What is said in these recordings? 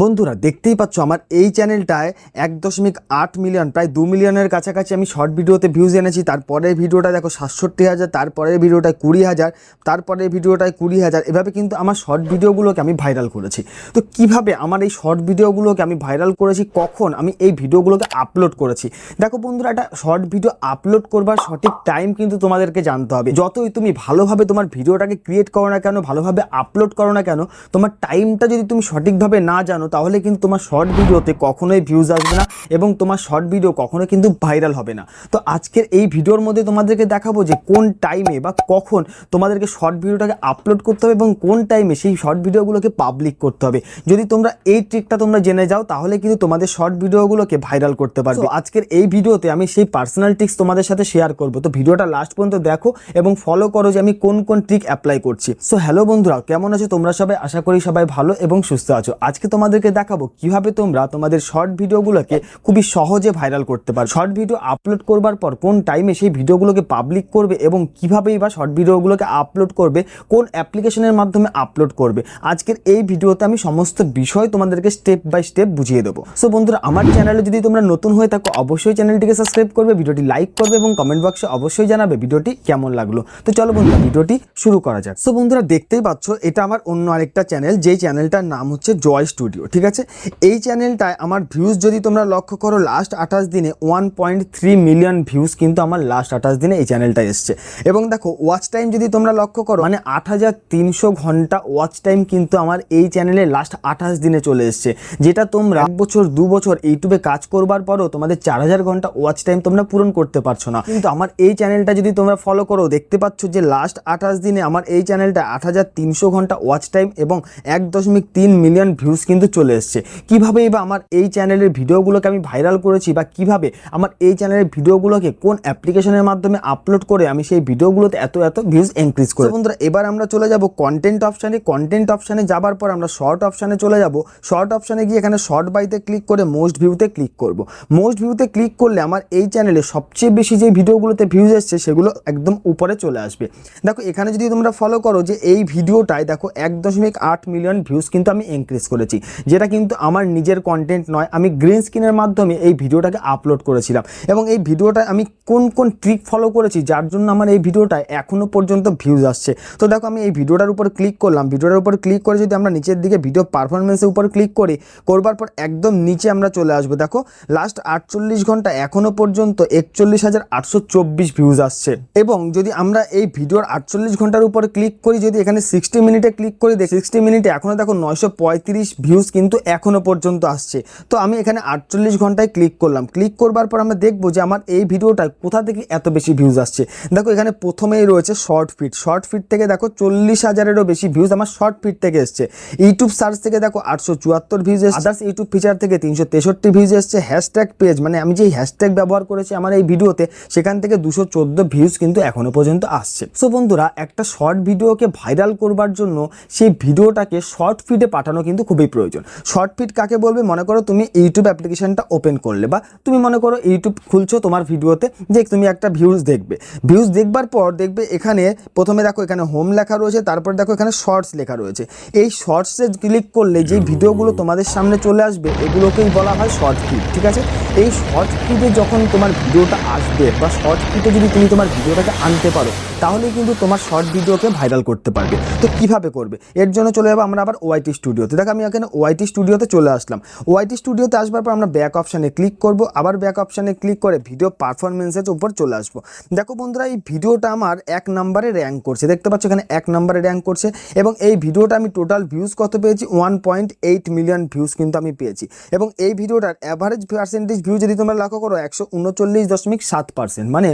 বন্ধুরা, দেখতেই পাচ্ছ আমার এই চ্যানেলটায় এক দশমিক আট মিলিয়ন, প্রায় দু মিলিয়নের কাছাকাছি আমি শর্ট ভিডিওতে ভিউজ এনেছি। তারপরের ভিডিওটা দেখো সাতষট্টি হাজার, তারপরের ভিডিওটায় কুড়ি হাজার, তারপরের ভিডিওটায় কুড়ি হাজার। এভাবে কিন্তু আমার শর্ট ভিডিওগুলোকে আমি ভাইরাল করেছি। তো কীভাবে আমার এই শর্ট ভিডিওগুলোকে আমি ভাইরাল করেছি, কখন আমি এই ভিডিওগুলোকে আপলোড করেছি? দেখো বন্ধুরা, একটা শর্ট ভিডিও আপলোড করবার সঠিক টাইম কিন্তু তোমাদেরকে জানতে হবে। যতই তুমি ভালোভাবে তোমার ভিডিওটাকে ক্রিয়েট করো না কেন, ভালোভাবে আপলোড করো না কেন, তোমার টাইমটা যদি তুমি সঠিকভাবে না জানো তাহলে কিন্তু তোমার শর্ট ভিডিওতে কখনোই ভিউজ আসবে না এবং তোমার শর্ট ভিডিও কখনো কিন্তু ভাইরাল হবে না। তো আজকের এই ভিডিওর মধ্যে তোমাদেরকে দেখাবো যে কোন টাইমে বা কখন তোমাদেরকে শর্ট ভিডিওটাকে আপলোড করতে হবে এবং কোন টাইমে সেই শর্ট ভিডিওগুলোকে পাবলিক করতে হবে। যদি তোমরা এই ট্রিকটা তোমরা জেনে যাও তাহলে কিন্তু তোমাদের শর্ট ভিডিওগুলোকে ভাইরাল করতে পারবে। আজকের এই ভিডিওতে আমি সেই পার্সোনাল ট্রিক্স তোমাদের সাথে শেয়ার করব। তো ভিডিওটা লাস্ট পর্যন্ত দেখো এবং ফলো করো যে আমি কোন কোন ট্রিক অ্যাপ্লাই করছি। সো হ্যালো বন্ধুরা কেমন আছো? তোমরা সবাই আশা করি সবাই ভালো এবং সুস্থ আছো। আজকে তোমাদেরকে দেখাবো কীভাবে তোমরা তোমাদের শর্ট ভিডিওগুলোকে খুবই সহজে ভাইরাল করতে পারো। শর্ট ভিডিও আপলোড করবার পর কোন টাইমে সেই ভিডিওগুলোকে পাবলিক করবে এবং কিভাবেই বা শর্ট ভিডিওগুলোকে আপলোড করবে, কোন অ্যাপ্লিকেশনের মাধ্যমে আপলোড করবে। আজকের এই ভিডিওতে আমি সমস্ত বিষয় তোমাদেরকে স্টেপ বাই স্টেপ বুঝিয়ে দেবো। সো বন্ধুরা, আমার চ্যানেলে যদি তোমরা নতুন হয়ে থাকো, অবশ্যই চ্যানেলটিকে সাবস্ক্রাইব করবে ভিডিওটি লাইক করবে এবং কমেন্ট বক্সে অবশ্যই জানাবে ভিডিওটি কেমন লাগল। তো চলো বন্ধুরা ভিডিওটি শুরু করা যাক। সো বন্ধুরা, দেখতেই পাচ্ছ, এটা আমার অন্য আরেকটা চ্যানেল যেই চ্যানেলটার নাম হচ্ছে জয় স্টুডিও ঠিক আছে? এই চ্যানেলটায় আমার ভিউজ যদি তোমরা লক্ষ্য করো লাস্ট আঠাশ দিনে one point three million views কিন্তু আমার লাস্ট আঠাশ দিনে এই চ্যানেলটা এসছে। এবং দেখো ওয়াচ টাইম যদি তোমরা লক্ষ্য করো মানে আট হাজার তিনশো ঘণ্টা ওয়াচ টাইম কিন্তু আমার এই চ্যানেলে লাস্ট আঠাশ দিনে চলে এসছে। যেটা তোমরা এক বছর, দু বছর ইউটিউবে কাজ করবার পরও তোমাদের চার হাজার ঘণ্টা ওয়াচ টাইম তোমরা পূরণ করতে পারছ না। কিন্তু আমার এই চ্যানেলটা যদি তোমরা ফলো করো, দেখতে পাচ্ছ যে লাস্ট আঠাশ দিনে আমার এই চ্যানেলটা আট হাজার তিনশো ঘণ্টা ওয়াচ টাইম এবং এক দশমিক তিন মিলিয়ন ভিউজ কিন্তু চলে এসছে। কীভাবেই বা আমার এই চ্যানেলের ভিডিওগুলোকে আমি ভাইরাল করেছি বা কীভাবে আমার এই চ্যানেলের ভিডিওগুলোকে কোন অ্যাপ্লিকেশনের মাধ্যমে আপলোড করে আমি সেই ভিডিওগুলোতে এত এত ভিউজ ইনক্রিজ করি বন্ধুরা, এবার আমরা চলে যাব কন্টেন্ট অপশানে কন্টেন্ট অপশানে যাবার পর আমরা শর্ট অপশানে চলে যাব। শর্ট অপশানে গিয়ে এখানে শর্ট বাইতে ক্লিক করে মোস্ট ভিউতে ক্লিক করব। মোস্ট ভিউতে ক্লিক করলে আমার এই চ্যানেলে সবচেয়ে বেশি যে ভিডিওগুলোতে ভিউজ এসছে সেগুলো একদম উপরে চলে আসবে। দেখো, এখানে যদি তোমরা ফলো করো যে এই ভিডিওটায় দেখো এক দশমিক আট মিলিয়ন ভিউজ কিন্তু আমি ইনক্রিজ করেছি। যেটা কিন্তু আমার নিজের কন্টেন্ট নয়, আমি গ্রিন স্ক্রিনের মাধ্যমে এই ভিডিওটাকে আপলোড করেছিলাম। এবং এই ভিডিওটা আমি কোন কোন ট্রিক ফলো করেছি, যার জন্য আমার এই ভিডিওটায় এখনও পর্যন্ত ভিউজ আসছে। তো দেখো, আমি এই ভিডিওটার উপর ক্লিক করলাম। ভিডিওটার উপর ক্লিক করে যদি আমরা নিচের দিকে ভিডিও পারফরমেন্সের উপর ক্লিক করি, করবার পর একদম নিচে আমরা চলে আসব। দেখো লাস্ট আটচল্লিশ ঘণ্টা এখনও পর্যন্ত একচল্লিশ হাজার আটশো চব্বিশ ভিউজ আসছে। এবং যদি আমরা এই ভিডিওর আটচল্লিশ ঘণ্টার উপর ক্লিক করি, যদি এখানে সিক্সটি মিনিটে ক্লিক করি, দেখি সিক্সটি মিনিটে এখনও দেখো নয়শো পঁয়ত্রিশ ভিউজ কিন্তু এখনও পর্যন্ত আসছে। তো আমি এখানে আটচল্লিশ ঘন্টায় ক্লিক করলাম। ক্লিক করবার পর আমরা দেখব যে আমার এই ভিডিওটায় কোথা থেকে এত বেশি ভিউজ আসছে। দেখো এখানে প্রথমেই রয়েছে শর্ট ফিট শর্ট ফিট থেকে দেখো চল্লিশ হাজারেরও বেশি ভিউজ আমার শর্ট ফিট থেকে এসছে। ইউটিউব সার্চ থেকে দেখো আটশো চুয়াত্তর ভিউজ এসছে। আদার্স ইউটিউব ফিচার থেকে তিনশো তেষট্টি ভিউজ এসছে। হ্যাশট্যাগ পেজ মানে আমি যে হ্যাশট্যাগ ব্যবহার করেছি আমার এই ভিডিওতে, সেখান থেকে দুশো চোদ্দ ভিউজ কিন্তু এখনও পর্যন্ত আসছে। সো বন্ধুরা, একটা শর্ট ভিডিওকে ভাইরাল করবার জন্য সেই ভিডিওটাকে শর্ট ফিডে পাঠানো কিন্তু খুবই প্রয়োজন। শর্ট ফিড কাকে বলবে? মনে করো তুমি ইউটিউব অ্যাপ্লিকেশনটা ওপেন করলে বা তুমি মনে করো ইউটিউব খুলছো তোমার ভিডিওতে, যে তুমি একটা ভিউজ দেখবে। ভিউজ দেখবার পর দেখবে এখানে প্রথমে দেখো এখানে হোম লেখা রয়েছে, তারপর দেখো এখানে শর্টস লেখা রয়েছে। এই শর্টসে ক্লিক করলে যে ভিডিওগুলো তোমাদের সামনে চলে আসবে, এগুলোকেই বলা হয় শর্ট ফিড ঠিক আছে? এই শর্ট ফিডে যখন তোমার ভিডিওটা আসবে বা শর্ট ফিডে যদি তুমি তোমার ভিডিওটাকে আনতে পারো তাহলে কিন্তু তোমার শর্ট ভিডিওকে ভাইরাল করতে পারবে। তো কীভাবে করবে? এর জন্য চলে যাব আমরা আবার ওয়াইটি স্টুডিওতে দেখো, আমি এখানে ওয়াইটি স্টুডিওতে চলে আসলাম। ওয়াইটি স্টুডিওতে আসবার পর আমরা ব্যাক অপশানে ক্লিক করব। আবার ব্যাক অপশানে ক্লিক করে ভিডিও পারফরমেন্সের উপর চলে আসব। দেখো বন্ধুরা, এই ভিডিওটা আমার এক নম্বরে র্যাঙ্ক করছে। দেখতে পাচ্ছ এখানে এক নম্বরে র্যাঙ্ক করছে এবং এই ভিডিওটা আমি টোটাল ভিউজ কত পেয়েছি? One point eight million views কিন্তু আমি পেয়েছি। এবং এই ভিডিওটার অ্যাভারেজ পার্সেন্টেজ ভিউ যদি তোমরা লক্ষ্য করো, একশো উনচল্লিশ দশমিক সাত পার্সেন্ট মানে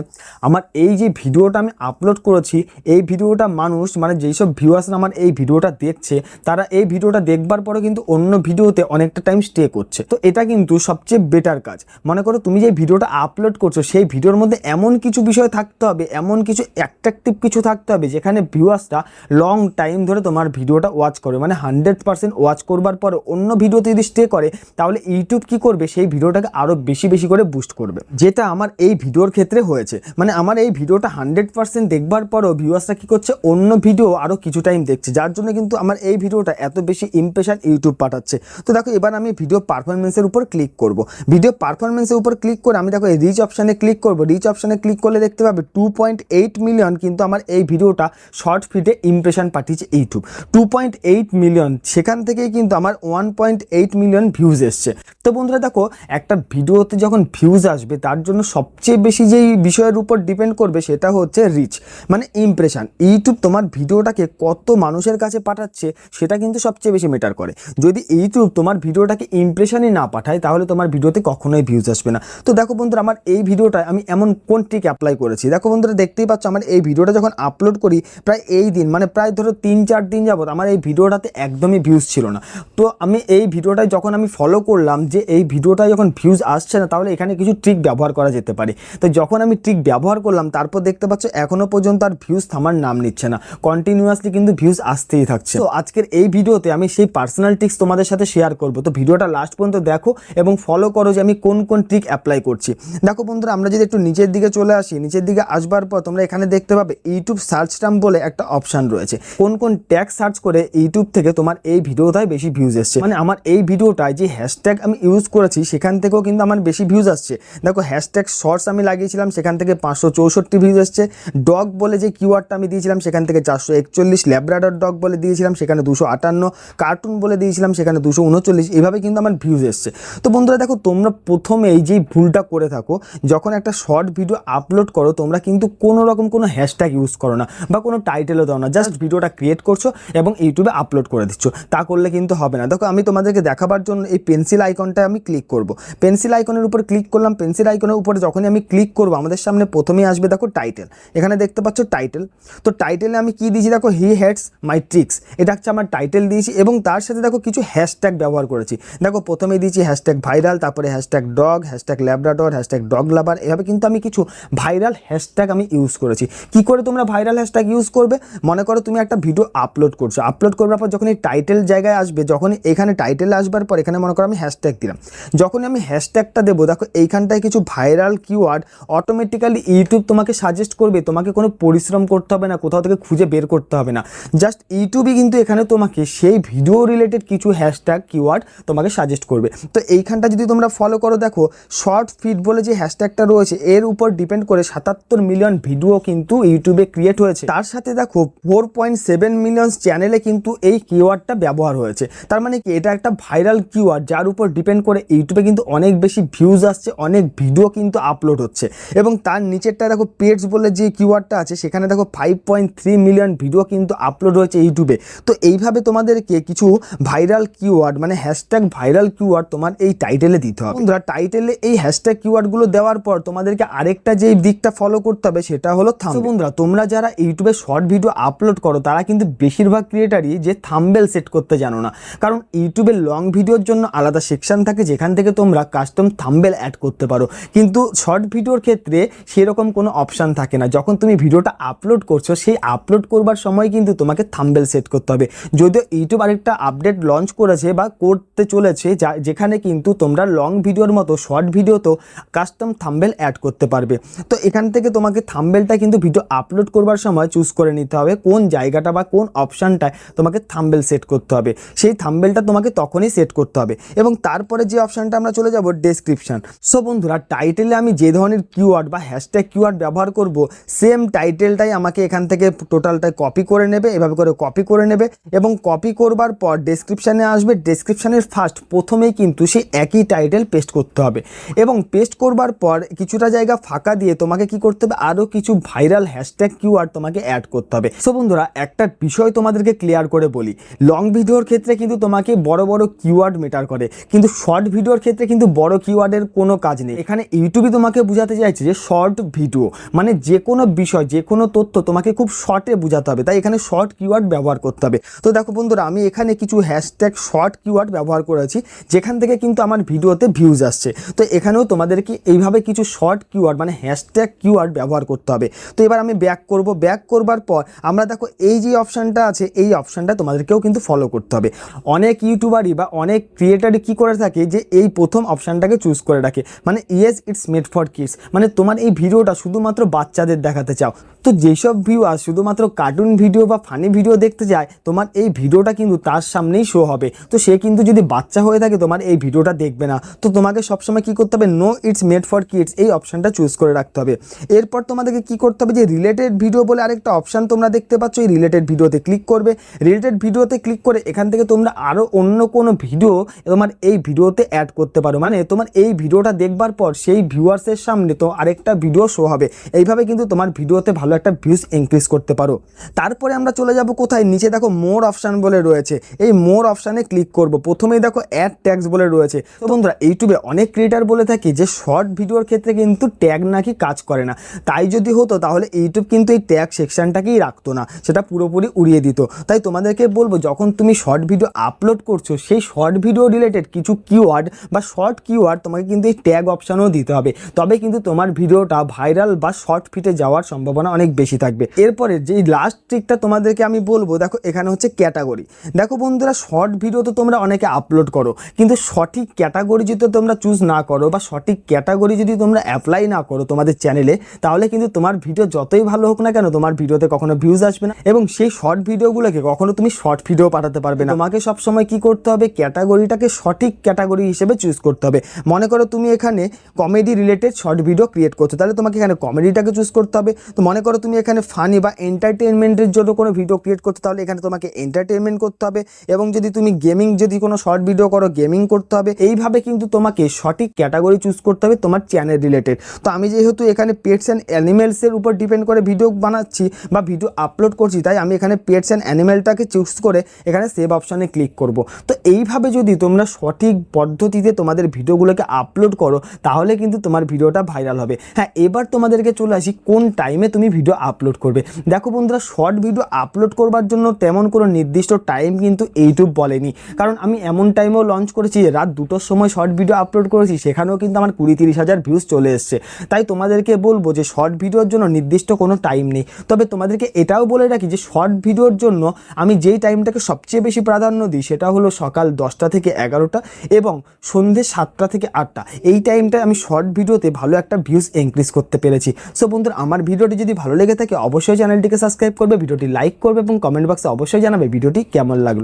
আমার এই যে ভিডিওটা আমি আপলোড করেছি, এই ভিডিওটা মানুষ মানে যেই সব ভিউয়ার্সরা আমার এই ভিডিওটা দেখছে, তারা এই ভিডিওটা দেখবার পরে কিন্তু অন্য ভিডিওতে অনেকটা টাইম স্টে করছে। তো এটা কিন্তু সবচেয়ে বেটার কাজ। মনে করো তুমি যে ভিডিওটা আপলোড করছ, সেই ভিডিওর মধ্যে এমন কিছু বিষয় থাকতে হবে, এমন কিছু অ্যাট্রাকটিভ কিছু থাকতে হবে, যেখানে ভিউয়ার্সরা লং টাইম ধরে তোমার ভিডিওটা ওয়াচ করে। মানে হান্ড্রেড পার্সেন্ট ওয়াচ করবার পরে অন্য ভিডিওতে যদি স্টে করে, তাহলে ইউটিউব কি করবে? সেই ভিডিওটাকে আরও বেশি বেশি করে বুস্ট করবে। যেটা আমার এই ভিডিওর ক্ষেত্রে হয়েছে। মানে আমার এই ভিডিওটা হান্ড্রেড পার্সেন্ট দেখবার দেখবার পরও ভিউয়ার্সরা কী করছে? অন্য ভিডিও আরও কিছু টাইম দেখছে। যার জন্য কিন্তু আমার এই ভিডিওটা এত বেশি ইমপ্রেশন ইউটিউব পাঠাচ্ছে। তো দেখো, এবার আমি ভিডিও পারফরমেন্সের উপর ক্লিক করব। ভিডিও পারফরমেন্সের উপর ক্লিক করে আমি দেখো, এই রিচ অপশানে ক্লিক করব। রিচ অপশানে ক্লিক করলে দেখতে পাবে টু পয়েন্ট এইট মিলিয়ন কিন্তু আমার এই ভিডিওটা শর্ট ফিডে ইমপ্রেশন পাঠিয়েছে YouTube two point eight million সেখান থেকেই কিন্তু আমার one point eight million views এসছে। তো বন্ধুরা দেখো, একটা ভিডিওতে যখন ভিউজ আসবে, তার জন্য সবচেয়ে বেশি যেই বিষয়ের উপর ডিপেন্ড করবে, সেটা হচ্ছে রিচ মানে ইমপ্রেশন ইউটিউব তোমার ভিডিওটাকে কত মানুষের কাছে পাঠাচ্ছে, সেটা কিন্তু সবচেয়ে বেশি মেটার করে। যদি ইউটিউব তোমার ভিডিওটাকে ইমপ্রেশনই না পাঠায়, তাহলে তোমার ভিডিওতে কখনোই ভিউজ আসবে না। তো দেখো বন্ধুরা, আমার এই ভিডিওটায় আমি এমন কোন ট্রিক অ্যাপ্লাই করেছি? দেখো বন্ধুরা, দেখতেই পাচ্ছ আমার এই ভিডিওটা যখন আপলোড করি, প্রায় এই দিন মানে প্রায় ধরো তিন চার দিন যাবত আমার এই ভিডিওটাতে একদমই ভিউজ ছিল না। তো আমি এই ভিডিওটায় যখন আমি ফলো করলাম যে এই ভিডিওটায় যখন ভিউজ আসছে না, তাহলে এখানে কিছু ট্রিক ব্যবহার করা যেতে পারে। তো যখন আমি ট্রিক ব্যবহার করলাম, তারপর দেখতে পাচ্ছ এখনও পর্যন্ত আর ভিউজ থামার নাম নিচ্ছে না। কন্টিনিউয়াসলি কিন্তু ভিউজ আসতেই থাকছে। তো আজকের এই ভিডিওতে আমি সেই পার্সোনাল ট্রিক্স তোমাদের সাথে শেয়ার করব। তো ভিডিওটা লাস্ট পর্যন্ত দেখো এবং ফলো করো যে আমি কোন কোন ট্রিক অ্যাপ্লাই করছি। দেখো বন্ধুরা, আমরা যদি একটু নিচের দিকে চলে আসি, নিচের দিকে আসবার পর তোমরা এখানে দেখতে পাবে ইউটিউব সার্চ টার্ম বলে একটা অপশান রয়েছে। কোন কোন ট্যাগ সার্চ করে ইউটিউব থেকে তোমার এই ভিডিওটায় বেশি ভিউজ এসছে। মানে আমার এই ভিডিওটায় যে হ্যাশট্যাগ আমি ইউজ করেছি, সেখান থেকেও কিন্তু আমার বেশি ভিউজ আসছে। দেখো হ্যাশট্যাগ শর্টস আমি লাগিয়েছিলাম, সেখান থেকে পাঁচশো চৌষট্টি ভিউজ এসছে। ডগ বলে যে কিওয়ার্ডটা আমি দিয়েছিলাম, সেখান থেকে চারশো একচল্লিশ। ল্যাব্রাডর ডগ বলে দিয়েছিলাম, সেখানে দুশো আটান্ন। কার্টুন বলে দিয়েছিলাম, সেখানে দুশো উনচল্লিশ। এভাবে কিন্তু আমার ভিউজ এসছে। তো বন্ধুরা, দেখো, তোমরা প্রথমে এই যেই ভুলটা করে থাকো, যখন একটা শর্ট ভিডিও আপলোড করো, তোমরা কিন্তু কোনো রকম কোনো হ্যাশট্যাগ ইউজ করো না বা কোনো টাইটেলও দাও না জাস্ট ভিডিওটা ক্রিয়েট করছ এবং ইউটিউবে আপলোড করে দিচ্ছ। তা করলে কিন্তু হবে না। দেখো, আমি তোমাদেরকে দেখাবার জন্য এই পেন্সিল আইকনটা আমি ক্লিক করব। পেন্সিল আইকনের উপর ক্লিক করলাম। পেন্সিল আইকনের উপরে যখনই আমি ক্লিক করব, আমাদের সামনে প্রথমেই আসবে, দেখো টাইটেল এখানে দেখতে পাচ্ছ টাইটেল তো টাইটেলে আমি কি দিয়েছি দেখো হি হেডস মাই ট্রিক্স এটা হচ্ছে আমার টাইটেল দিয়েছি এবং তার সাথে দেখো কিছু হ্যাশট্যাগ ব্যবহার করেছি। দেখো প্রথমে দিয়েছি হ্যাশট্যাগ ভাইরাল তারপরে hashtag dog hashtag Labrador hashtag dog lover এভাবে কিন্তু আমি কিছু ভাইরাল হ্যাশট্যাগ আমি ইউজ করেছি। কি করে তোমরা ভাইরাল হ্যাশট্যাগ ইউজ করবে? মনে করো তুমি একটা ভিডিও আপলোড করছ। আপলোড করবার পর যখন এই টাইটেল জায়গায় আসবে যখন এখানে টাইটেল আসবার পর এখানে মনে করো আমি হ্যাশট্যাগ দিলাম। যখন আমি হ্যাশট্যাগটা দেবো, দেখো এইখানটায় কিছু ভাইরাল কিওয়ার্ড অটোমেটিক্যালি ইউটিউব তোমাকে সাজেস্ট করবে, তোমাকে কোনো পরিশ্রম করতে হবে না, কোথাও থেকে খুঁজে বের করতে হবে না। জাস্ট ইউটিউবই কিন্তু এখানে তোমাকে সেই ভিডিও রিলেটেড কিছু হ্যাশট্যাগ কিওয়ার্ড তোমাকে সাজেস্ট করবে। তো এইখানটা যদি তোমরা ফলো করো, দেখো শর্ট ফিট বলে যে হ্যাশট্যাগটা রয়েছে, এর উপর ডিপেন্ড করে সাতাত্তর মিলিয়ন ভিডিও কিন্তু ইউটিউবে ক্রিয়েট হয়েছে। তার সাথে দেখো ফোর পয়েন্ট সেভেন মিলিয়ন চ্যানেলে কিন্তু এই কিওয়ার্ডটা ব্যবহার হয়েছে। তার মানে কি, এটা একটা ভাইরাল কিওয়ার্ড যার উপর ডিপেন্ড করে ইউটিউবে কিন্তু অনেক বেশি ভিউজ আসছে, অনেক ভিডিও কিন্তু আপলোড হচ্ছে। এবং তার নিচেরটা দেখো পেডস বলে যে কিওয়ার্ডটা আছে, সেখানে দেখো five point three million video কিন্তু আপলোড হয়েছে ইউটিউবে তো এইভাবে তোমাদেরকে কিছু ভাইরাল কিওয়ার্ড মানে হ্যাশট্যাগ ভাইরাল কিওয়ার্ড তোমার এই টাইটেলে দিতে হবে। বন্ধুরা টাইটেলে এই হ্যাশট্যাগ কিওয়ার্ডগুলো দেওয়ার পর তোমাদেরকে আরেকটা যেই দিকটা ফলো করতে হবে, সেটা হলো থাম বন্ধুরা, তোমরা যারা ইউটিউবে শর্ট ভিডিও আপলোড করো, তারা কিন্তু বেশিরভাগ ক্রিয়েটারই যে থাম্বেল সেট করতে জানো না। কারণ ইউটিউবে লং ভিডিওর জন্য আলাদা সেকশন থাকে, যেখান থেকে তোমরা কাস্টম থাম্বেল অ্যাড করতে পারো। কিন্তু শর্ট ভিডিওর ক্ষেত্রে সেরকম কোনো অপশান থাকে না। যখন তুমি ভিডিওটা আপলোড করছ, সেই আপলোড করবার সময় কিন্তু তোমাকে থাম্বেল সেট করতে হবে। যদিও ইউটিউব আরেকটা আপডেট লঞ্চ করেছে বা করতে চলেছে, যা যেখানে কিন্তু তোমরা লং ভিডিওর মতো শর্ট ভিডিওতেও কাস্টম থাম্বেল অ্যাড করতে পারবে। তো এখান থেকে তোমাকে থাম্বেলটা কিন্তু ভিডিও আপলোড করবার সময় চুজ করে নিতে হবে, কোন জায়গাটা বা কোন অপশানটায় তোমাকে থাম্বেল সেট করতে হবে। সেই থাম্বেলটা তোমাকে তখনই সেট করতে হবে। এবং তারপরে যে অপশানটা আমরা চলে যাব ডেসক্রিপশন সো বন্ধুরা টাইটেলে আমি যে ধরনের কিওয়ার্ড বা হ্যাশট্যাগ কিওয়ার্ড ব্যবহার করব সেম টাইটেলটাই আমাকে এখান থেকে টোটালটাই কপি করে নেবে, এভাবে করে কপি করে নেবে এবং কপি করবার পর ডেসক্রিপশানে আসবে ডেসক্রিপশানের ফার্স্ট প্রথমেই কিন্তু সেই একই টাইটেল পেস্ট করতে হবে এবং পেস্ট করবার পর কিছুটা জায়গা ফাঁকা দিয়ে তোমাকে কি করতে হবে? আরও কিছু ভাইরাল হ্যাশট্যাগ কিওয়ার্ড তোমাকে অ্যাড করতে হবে। সো বন্ধুরা, একটা বিষয় তোমাদেরকে ক্লিয়ার করে বলি। লং ভিডিওর ক্ষেত্রে কিন্তু তোমাকে বড় বড় কিওয়ার্ড মেটার করে, কিন্তু শর্ট ভিডিওর ক্ষেত্রে কিন্তু বড় কিওয়ার্ডের কোনো কাজ নেই। এখানে ইউটিউবে তোমাকে বোঝাতে চাইছে যে শর্ট ভিডিও মানে যে কোনো বিষয় যে কোনো তথ্য তোমাকে খুব শর্টে বোঝাতে হবে। তাই এখানে শর্ট কিওয়ার্ড ব্যবহার করতে হবে। তো দেখো বন্ধুরা, আমি এখানে কিছু হ্যাশট্যাগ শর্ট কিওয়ার্ড ব্যবহার করেছি, যেখান থেকে কিন্তু আমার ভিডিওতে ভিউজ আসছে। তো এখানেও তোমাদেরকে এইভাবে কিছু শর্ট কিওয়ার্ড মানে হ্যাশট্যাগ কিওয়ার্ড ব্যবহার করতে হবে। তো এবার আমি ব্যাক করব। ব্যাক করবার পর আমরা দেখো এই যে অপশানটা আছে, এই অপশানটা তোমাদেরকেও কিন্তু ফলো করতে হবে। অনেক ইউটিউবারই বা অনেক ক্রিয়েটারই কী করে থাকে যে এই প্রথম অপশানটাকে চুজ করে রাখে। মানে yes it's made for kids মানে তোমার এই ভিডিওটা শুধুমাত্র বাচ্চাদের দেখাতে চাও। চাও তো যেসব ভিউয়ার শুধুমাত্র কার্টুন ভিডিও বা ফানি ভিডিও দেখতে যায়, তোমার এই ভিডিওটা কিন্তু তার সামনেই শো হবে। তো সে কিন্তু যদি বাচ্চা হয়ে থাকে, তোমার এই ভিডিওটা দেখবে না। তো তোমাকে সবসময় কি করতে হবে? No it's made for kids এই অপশানটা চুজ করে রাখতে হবে। এরপর তোমাদেরকে কি করতে হবে? যে রিলেটেড ভিডিও বলে আরেকটা অপশান তোমরা দেখতে পাচ্ছ, এই রিলেটেড ভিডিওতে ক্লিক করবে। রিলেটেড ভিডিওতে ক্লিক করে এখান থেকে তোমরা আরও অন্য কোনো ভিডিও তোমার এই ভিডিওতে অ্যাড করতে পারো। মানে তোমার এই ভিডিওটা দেখবার পর সেই ভিউয়ার্সের সামনে তো আরেকটা ভিডিও শো হবে। এইভাবে কিন্তু তোমার ভিডিওতে ভালো একটা ভিউজ ইনক্রিজ করতে পারো। তারপরে আমরা চলে যাব কোথায়? নিচে দেখো মোর অপশান বলে রয়েছে। এই মোর অপশানে ক্লিক করব। প্রথমেই দেখো অ্যাড ট্যাগস বলে রয়েছে। তো বন্ধুরা, ইউটিউবে অনেক ক্রিয়েটার বলে থাকি যে শর্ট ভিডিওর ক্ষেত্রে কিন্তু ট্যাগ নাকি কাজ করে না। তাই যদি হতো, তাহলে ইউটিউব কিন্তু এই ট্যাগ সেকশনটাকেই রাখতো না। সেটা পুরোপুরি উড়িয়ে দিত। তাই তোমাদেরকে বলব, যখন তুমি শর্ট ভিডিও আপলোড করছ, সেই শর্ট ভিডিও রিলেটেড কিছু কিওয়ার্ড বা শর্ট কিওয়ার্ড তোমাকে কিন্তু এই ট্যাগ অপশানও দিতে হবে। তবে কিন্তু তোমার ভিডিওটা ভাইরাল বা শর্ট ফিটে যাওয়ার সম্ভাবনা অনেক বেশি থাকবে। এরপরে যেই লাস্ট ট্রিকটা তোমাদেরকে আমি বলব, দেখো এখানে হচ্ছে ক্যাটাগরি দেখো বন্ধুরা শর্ট ভিডিও তো তোমরা অনেকে আপলোড করো, কিন্তু সঠিক ক্যাটাগরি যদি তোমরা চুজ না করো বা সঠিক ক্যাটাগরি যদি তোমরা অ্যাপ্লাই না করো তোমাদের চ্যানেলে তাহলে কিন্তু তোমার ভিডিও যতই ভালো হোক না কেন, তোমার ভিডিওতে কখনো ভিউজ আসবে না। এবং সেই শর্ট ভিডিওগুলোকে কখনো তুমি শর্ট ভিডিও পাঠাতে পারবে না। তোমাকে সবসময় কি করতে হবে? ক্যাটাগরিটাকে সঠিক ক্যাটাগরি হিসেবে চুজ করতে হবে। মনে করো তুমি এখানে comedy related short video create করছ, তাহলে তোমাকে এখানে কমেডিটাকে চুজ করতে হবে। তো মনে করো তুমি এখানে ফানি বা এন্টারটেনমেন্টের জন্য কোনো ভিডিও ক্রিয়েট করতে তাহলে এখানে তোমাকে এন্টারটেনমেন্ট করতে হবে এবং যদি তুমি গেমিং যদি কোনো শর্ট ভিডিও করো গেমিং করতে হবে। এইভাবে কিন্তু তোমাকে সঠিক ক্যাটাগরি চুজ করতে হবে তোমার চ্যানেল রিলেটেড তো আমি যেহেতু এখানে পেটস অ্যান্ড অ্যানিমেলসের উপর ডিপেন্ড করে ভিডিও বানাচ্ছি বা ভিডিও আপলোড করছি, তাই আমি এখানে পেটস অ্যান্ড অ্যানিমেলটাকে চুজ করে এখানে সেভ অপশানে ক্লিক করব। তো এইভাবে যদি তোমরা সঠিক পদ্ধতিতে তোমাদের ভিডিওগুলোকে আপলোড করো, তাহলে কিন্তু তোমার ভিডিওটা ভাইরাল হবে। হ্যাঁ এবার তোমাদেরকে চলে আসি কোন টাইমে তুমি ভিডিও আপলোড করবে। দেখো বন্ধুরা শর্ট ভিডিও আপলোড করবার জন্য তেমন কোনো নির্দিষ্ট টাইম কিন্তু ইউটিউব বলেনি। কারণ আমি এমন টাইমেও লঞ্চ করেছি রাত দুটোর সময় শর্ট ভিডিও আপলোড করেছি, সেখানেও কিন্তু আমার কুড়ি তিরিশ হাজার ভিউজ চলে এসছে। তাই তোমাদেরকে বলব যে শর্ট ভিডিওর জন্য নির্দিষ্ট কোনো টাইম নেই। তবে তোমাদেরকে এটাও বলে রাখি যে শর্ট ভিডিওর জন্য আমি যেই টাইমটাকে সবচেয়ে বেশি প্রাধান্য দিই সেটা হলো সকাল দশটা থেকে এগারোটা এবং সন্ধ্যে সাতটা থেকে আটটা। এই টাইমটায় আমি শর্ট ভিডিওতে ভালো একটা ভিউজ ইনক্রিজ করতে পেরেছি। সো বন্ধুরা, আমার ভিডিওটি যদি ভালো লেগে থাকে, অবশ্যই চ্যানেলটিকে সাবস্ক্রাইব করবে, ভিডিওটি লাইক করবে এবং কমেন্ট বক্সে অবশ্যই জানাবে ভিডিওটি কেমন লাগল।